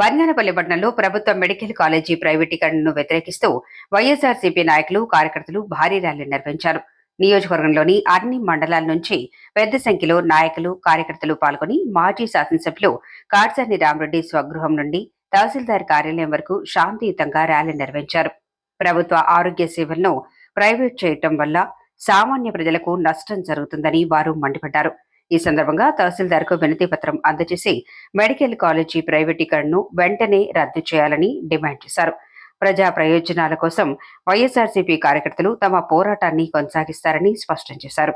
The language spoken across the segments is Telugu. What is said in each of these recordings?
బంగానపల్లి పట్టణంలో ప్రభుత్వ మెడికల్ కాలేజీ ప్రైవేటీకరణను వ్యతిరేకిస్తూ వైఎస్ఆర్సీపీ నాయకులు కార్యకర్తలు భారీ ర్యాలీ నిర్వహించారు. నియోజకవర్గంలోని అన్ని మండలాల నుంచి పెద్ద సంఖ్యలో నాయకులు కార్యకర్తలు పాల్గొని మాజీ శాసనసభ్యులు కాట్సాని రామరెడ్డి స్వగృహం నుండి తహసీల్దార్ కార్యాలయం వరకు శాంతియుతంగా ర్యాలీ నిర్వహించారు. ప్రభుత్వ ఆరోగ్య సేవలను ప్రైవేట్ చేయటం వల్ల సామాన్య ప్రజలకు నష్టం జరుగుతుందని వారు మండిపడ్డారు. ఈ సందర్భంగా తహసీల్దార్కు వినతి పత్రం అందజేసి మెడికల్ కాలేజీ ప్రైవేటీకరణను వెంటనే రద్దు చేయాలని డిమాండ్ చేశారు. ప్రజా ప్రయోజనాల కోసం వైఎస్ఆర్సీపీ కార్యకర్తలు తమ పోరాటాన్ని కొనసాగిస్తారని స్పష్టం చేశారు.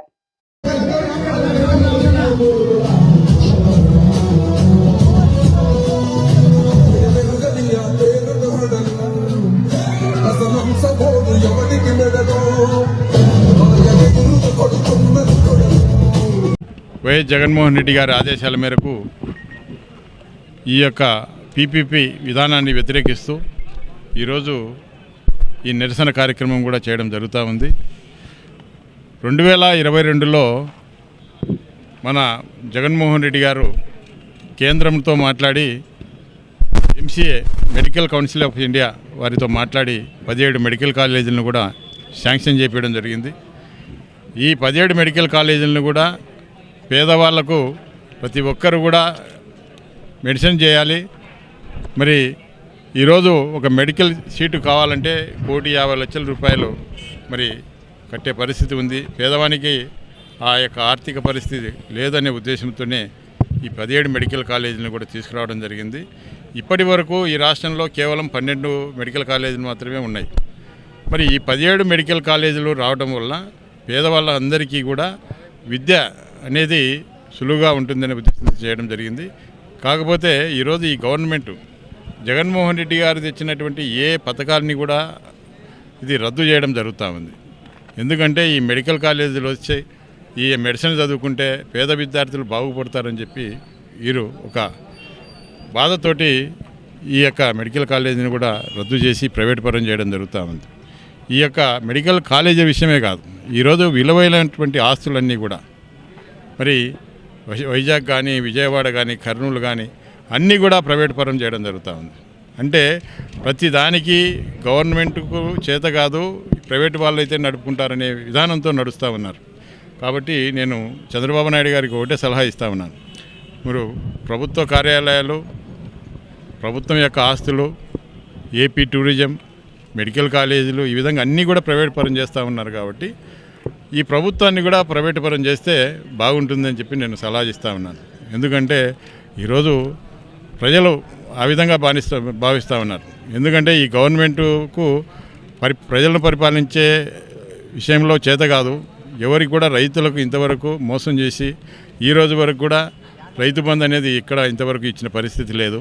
వైఎస్ జగన్మోహన్ రెడ్డి గారి ఆదేశాల మేరకు ఈ యొక్క పీపీపీ విధానాన్ని వ్యతిరేకిస్తూ ఈరోజు ఈ నిరసన కార్యక్రమం కూడా చేయడం జరుగుతూ ఉంది. రెండు వేల ఇరవై రెండులో మన జగన్మోహన్ రెడ్డి గారు కేంద్రంతో మాట్లాడి MCA medical council of India వారితో మాట్లాడి పదిహేడు మెడికల్ కాలేజీలను కూడా శాంక్షన్ చేపించడం జరిగింది. ఈ పదిహేడు మెడికల్ కాలేజీలను కూడా పేదవాళ్ళకు ప్రతి ఒక్కరు కూడా మెడిసిన్ చేయాలి. మరి ఈరోజు ఒక మెడికల్ సీటు కావాలంటే కోటి యాభై లక్షల రూపాయలు మరి కట్టే పరిస్థితి ఉంది. పేదవానికి ఆ యొక్క ఆర్థిక పరిస్థితి లేదనే ఉద్దేశంతోనే ఈ పదిహేడు మెడికల్ కాలేజీలను కూడా తీసుకురావడం జరిగింది. ఇప్పటి వరకు ఈ రాష్ట్రంలో కేవలం పన్నెండు మెడికల్ కాలేజీలు మాత్రమే ఉన్నాయి. మరి ఈ పదిహేడు మెడికల్ కాలేజీలు రావడం వల్ల పేదవాళ్ళందరికీ కూడా విద్య అనేది సులువుగా ఉంటుందనే ఉద్దేశంతో చేయడం జరిగింది. కాకపోతే ఈరోజు ఈ గవర్నమెంట్ జగన్మోహన్ రెడ్డి గారు తెచ్చినటువంటి ఏ పథకాలని కూడా ఇది రద్దు చేయడం జరుగుతూ ఉంది. ఎందుకంటే ఈ మెడికల్ కాలేజీలు వచ్చి ఈ మెడిసిన్ చదువుకుంటే పేద విద్యార్థులు బాగుపడతారని చెప్పి వీరు ఒక బాధతోటి ఈ యొక్క మెడికల్ కాలేజీని కూడా రద్దు చేసి ప్రైవేట్ పరం చేయడం జరుగుతూ ఉంది. ఈ యొక్క మెడికల్ కాలేజీ విషయమే కాదు ఈరోజు విలువైనటువంటి ఆస్తులన్నీ కూడా మరి వై- వైజాగ్ కానీ విజయవాడ కానీ కర్నూలు కానీ అన్నీ కూడా ప్రైవేట్ పరం చేయడం జరుగుతూ ఉంది. అంటే ప్రతి దానికి గవర్నమెంట్కు చేత కాదు ప్రైవేట్ వాళ్ళు అయితే నడుపుకుంటారనే విధానంతో నడుస్తూ ఉన్నారు. కాబట్టి నేను చంద్రబాబు నాయుడు గారికి ఒకటే సలహా ఇస్తా ఉన్నాను. మీరు ప్రభుత్వ కార్యాలయాలు ప్రభుత్వం యొక్క ఆస్తులు ఏపీ టూరిజం మెడికల్ కాలేజీలు ఈ విధంగా అన్నీ కూడా ప్రైవేట్ పరం చేస్తూ ఉన్నారు కాబట్టి ఈ ప్రభుత్వాన్ని కూడా ప్రైవేటు పరం చేస్తే బాగుంటుందని చెప్పి నేను సలహా ఇస్తా ఉన్నాను. ఎందుకంటే ఈరోజు ప్రజలు ఆ విధంగా భావిస్తూ భావిస్తూ ఉన్నారు. ఎందుకంటే ఈ గవర్నమెంటుకు పరి ప్రజలను పరిపాలించే విషయంలో చేత కాదు. ఎవరికి కూడా రైతులకు ఇంతవరకు మోసం చేసి ఈ రోజు వరకు కూడా రైతు బంధు అనేది ఇక్కడ ఇంతవరకు ఇచ్చిన పరిస్థితి లేదు.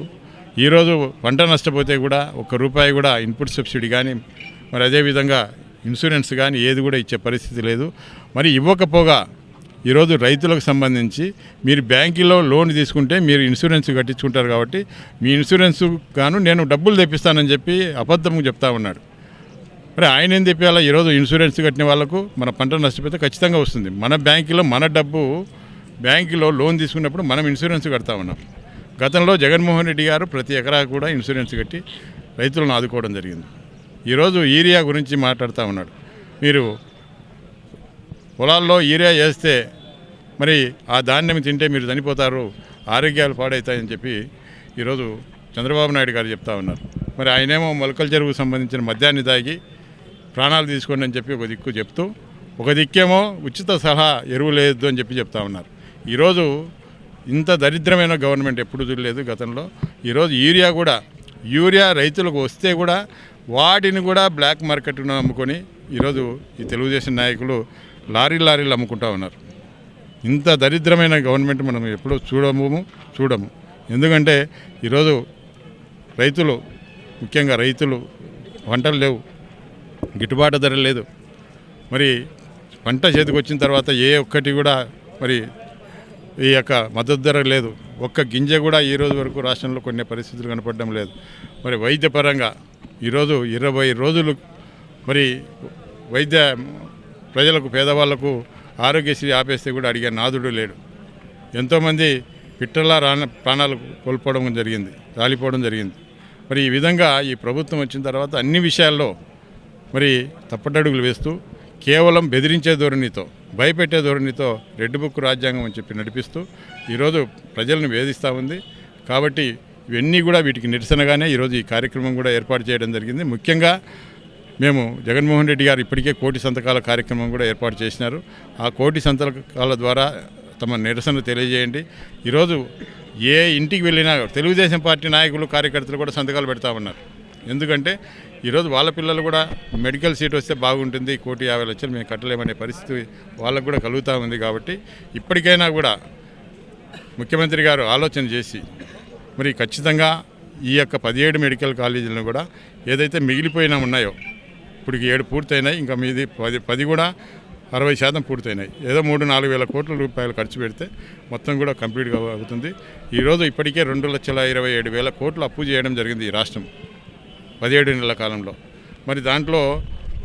ఈరోజు పంట నష్టపోతే కూడా ఒక్క రూపాయి కూడా ఇన్పుట్ సబ్సిడీ కానీ మరి అదేవిధంగా ఇన్సూరెన్స్ కానీ ఏది కూడా ఇచ్చే పరిస్థితి లేదు. మరి ఇవ్వకపోగా ఈరోజు రైతులకు సంబంధించి మీరు బ్యాంకులో లోన్ తీసుకుంటే మీరు ఇన్సూరెన్స్ కట్టించుకుంటారు కాబట్టి మీ ఇన్సూరెన్స్ గాను నేను డబ్బులు తెప్పిస్తానని చెప్పి అబద్ధం చెప్తా ఉన్నాడు మరి ఆయన ఏం తెప్పాలా ఈరోజు ఇన్సూరెన్స్ కట్టిన వాళ్ళకు మన పంట నష్టపోతే ఖచ్చితంగా వస్తుంది. మన బ్యాంకులో మన డబ్బు బ్యాంకులో లోన్ తీసుకున్నప్పుడు మనం ఇన్సూరెన్స్ కడతా ఉన్నాం. గతంలో జగన్మోహన్ రెడ్డి గారు ప్రతి ఎకరా కూడా ఇన్సూరెన్స్ కట్టి రైతులను ఆదుకోవడం జరిగింది. ఈరోజు యూరియా గురించి మాట్లాడుతూ ఉన్నాడు. మీరు పొలాల్లో యూరియా వేస్తే మరి ఆ ధాన్యం తింటే మీరు చనిపోతారు ఆరోగ్యాలు పాడవుతాయని చెప్పి ఈరోజు చంద్రబాబు నాయుడు గారు చెప్తా ఉన్నారు. మరి ఆయనేమో మొలకల చెరువుకు సంబంధించిన మద్యాన్ని తాగి ప్రాణాలు తీసుకోండి అని చెప్పి ఒక దిక్కు చెప్తూ ఒక దిక్కేమో ఉచిత సలహా ఎరువు లేదు అని చెప్పి చెప్తా ఉన్నారు. ఈరోజు ఇంత దరిద్రమైన గవర్నమెంట్ ఎప్పుడు చూడలేదు గతంలో. ఈరోజు యూరియా కూడా యూరియా రైతులకు వస్తే కూడా వాటిని కూడా బ్లాక్ మార్కెట్ను అమ్ముకొని ఈరోజు ఈ తెలుగుదేశం నాయకులు లారీ లారీలు అమ్ముకుంటా ఉన్నారు. ఇంత దరిద్రమైన గవర్నమెంట్ మనం ఎప్పుడూ చూడము చూడము. ఎందుకంటే ఈరోజు రైతులు ముఖ్యంగా రైతులు పంటలు లేవు గిట్టుబాటు ధర లేదు. మరి పంట చేతికి వచ్చిన తర్వాత ఏ ఒక్కటి కూడా మరి ఈ యొక్క మద్దతు ధర లేదు. ఒక్క గింజ కూడా ఈ రోజు వరకు రాష్ట్రంలో కొన్ని పరిస్థితులు కనపడడం లేదు. మరి వైద్యపరంగా ఈరోజు ఇరవై రోజులు మరి వైద్య ప్రజలకు పేదవాళ్ళకు ఆరోగ్యశ్రీ ఆపేస్తే కూడా అడిగే నాదుడు లేడు. ఎంతోమంది పిట్టల రాన ప్రాణాలు కోల్పోవడం జరిగింది రాలిపోవడం జరిగింది. మరి ఈ విధంగా ఈ ప్రభుత్వం వచ్చిన తర్వాత అన్ని విషయాల్లో మరి తప్పటడుగులు వేస్తూ కేవలం బెదిరించే ధోరణితో భయపెట్టే ధోరణితో రెడ్ బుక్ రాజ్యాంగం అని చెప్పి నడిపిస్తూ ఈరోజు ప్రజలను వేధిస్తూ ఉంది. కాబట్టి ఇవన్నీ కూడా వీటికి నిరసనగానే ఈరోజు ఈ కార్యక్రమం కూడా ఏర్పాటు చేయడం జరిగింది. ముఖ్యంగా మేము జగన్మోహన్ రెడ్డి గారు ఇప్పటికే కోటి సంతకాల కార్యక్రమం కూడా ఏర్పాటు చేసినారు. ఆ కోటి సంతకాల ద్వారా తమ నిరసన తెలియజేయండి. ఈరోజు ఏ ఇంటికి వెళ్ళినా తెలుగుదేశం పార్టీ నాయకులు కార్యకర్తలు కూడా సంతకాలు పెడతా ఉన్నారు. ఎందుకంటే ఈరోజు వాళ్ళ పిల్లలు కూడా మెడికల్ సీట్ వస్తే బాగుంటుంది కోటి యాభై లక్షలు మేము కట్టలేమనే పరిస్థితి వాళ్ళకు కూడా కలుగుతూ ఉంది కాబట్టి ఇప్పటికైనా కూడా ముఖ్యమంత్రి గారు ఆలోచన చేసి మరి ఖచ్చితంగా ఈ యొక్క పదిహేడు మెడికల్ కాలేజీలను కూడా ఏదైతే మిగిలిపోయినా ఉన్నాయో ఇప్పటికి ఏడు పూర్తయినాయి ఇంకా మీది పది పది కూడా అరవై శాతం పూర్తయినాయి. ఏదో మూడు నాలుగు వేల కోట్ల రూపాయలు ఖర్చు పెడితే మొత్తం కూడా కంప్లీట్గా అవుతుంది. ఈరోజు ఇప్పటికే రెండు లక్షల ఇరవై ఏడు వేల కోట్లు అప్పు చేయడం జరిగింది ఈ రాష్ట్రం పదిహేడు నెలల కాలంలో. మరి దాంట్లో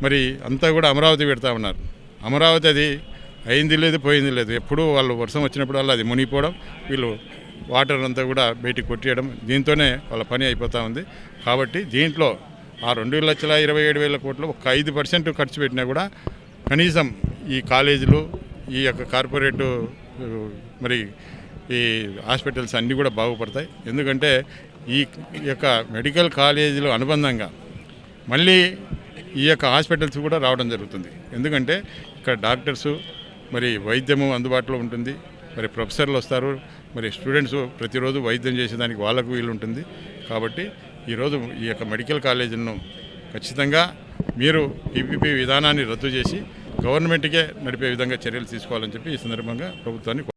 మరి అంతా కూడా అమరావతి పెడతా ఉన్నారు. అమరావతి అది అయింది లేదు పోయింది లేదు. ఎప్పుడూ వాళ్ళు వర్షం వచ్చినప్పుడు వాళ్ళు అది మునిగిపోవడం వీళ్ళు వాటర్ అంతా కూడా బయటికి కొట్టేయడం దీంతోనే వాళ్ళ పని అయిపోతూ ఉంది. కాబట్టి దీంట్లో ఆ రెండు లక్షల ఇరవై ఏడు వేల కోట్లు ఒక ఐదు పర్సెంట్ ఖర్చు పెట్టినా కూడా కనీసం ఈ కాలేజీలు ఈ యొక్క కార్పొరేటు మరి ఈ హాస్పిటల్స్ అన్నీ కూడా బాగుపడతాయి. ఎందుకంటే ఈ యొక్క మెడికల్ కాలేజీలు అనుబంధంగా మళ్ళీ ఈ యొక్క హాస్పిటల్స్ కూడా రావడం జరుగుతుంది. ఎందుకంటే ఇక్కడ డాక్టర్సు మరి వైద్యము అందుబాటులో ఉంటుంది. మరి ప్రొఫెసర్లు వస్తారు. మరి స్టూడెంట్స్ ప్రతిరోజు వైద్యం చేసేదానికి వాళ్ళకు వీలు ఉంటుంది కాబట్టి ఈరోజు ఈ యొక్క మెడికల్ కాలేజీలను ఖచ్చితంగా మీరు పీపీపీ విధానాన్ని రద్దు చేసి గవర్నమెంట్కే నడిపే విధంగా చర్యలు తీసుకోవాలని చెప్పి ఈ సందర్భంగా ప్రభుత్వాన్ని